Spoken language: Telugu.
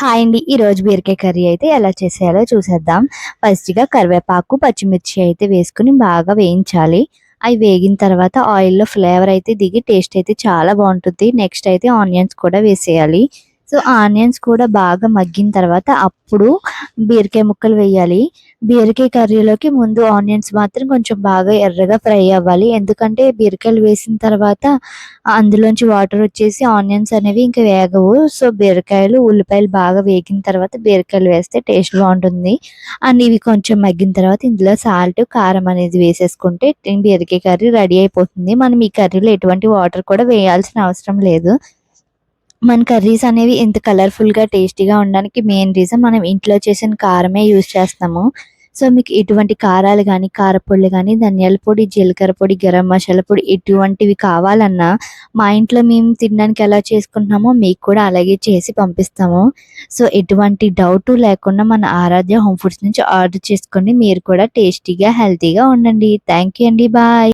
హాయ్ అండి. ఈరోజు బీరకాయ కర్రీ అయితే ఎలా చేసేయాలో చూసేద్దాం. ఫస్ట్గా కరివేపాకు పచ్చిమిర్చి అయితే వేసుకుని బాగా వేయించాలి. అవి వేగిన తర్వాత ఆయిల్లో ఫ్లేవర్ అయితే దిగి టేస్ట్ అయితే చాలా బాగుంటుంది. నెక్స్ట్ అయితే ఆనియన్స్ కూడా వేసేయాలి. సో ఆనియన్స్ కూడా బాగా మగ్గిన తర్వాత అప్పుడు బీరకాయ ముక్కలు వేయాలి. బీరకాయ కర్రీలోకి ముందు ఆనియన్స్ మాత్రం కొంచెం బాగా ఎర్రగా ఫ్రై అవ్వాలి. ఎందుకంటే బీరకాయలు వేసిన తర్వాత అందులోంచి వాటర్ వచ్చేసి ఆనియన్స్ అనేవి ఇంకా వేగవు. సో బీరకాయలు ఉల్లిపాయలు బాగా వేగిన తర్వాత బీరకాయలు వేస్తే టేస్ట్ బాగుంటుంది. అండ్ ఇవి కొంచెం మగ్గిన తర్వాత ఇందులో సాల్ట్ కారం అనేది వేసేసుకుంటే బీరకాయ కర్రీ రెడీ అయిపోతుంది. మనం ఈ కర్రీలో ఎటువంటి వాటర్ కూడా వేయాల్సిన అవసరం లేదు. మన కర్రీస్ అనేవి ఇంత కలర్ఫుల్గా టేస్టీగా ఉండడానికి మెయిన్ రీజన్ మనం ఇంట్లో చేసిన కారమే యూజ్ చేస్తాము. సో మీకు ఇటువంటి కారాలు కానీ కారపొడి కానీ ధనియాల పొడి జీలకర్ర పొడి గరం మసాలా పొడి ఇటువంటివి కావాలన్నా మా ఇంట్లో మేము తినడానికి ఎలా చేసుకుంటున్నామో మీకు కూడా అలాగే చేసి పంపిస్తాము. సో ఎటువంటి డౌట్ లేకుండా మన ఆరాధ్య హోమ్ ఫుడ్స్ నుంచి ఆర్డర్ చేసుకోండి. మీరు కూడా టేస్టీగా హెల్తీగా ఉండండి. థ్యాంక్ యూ అండి. బాయ్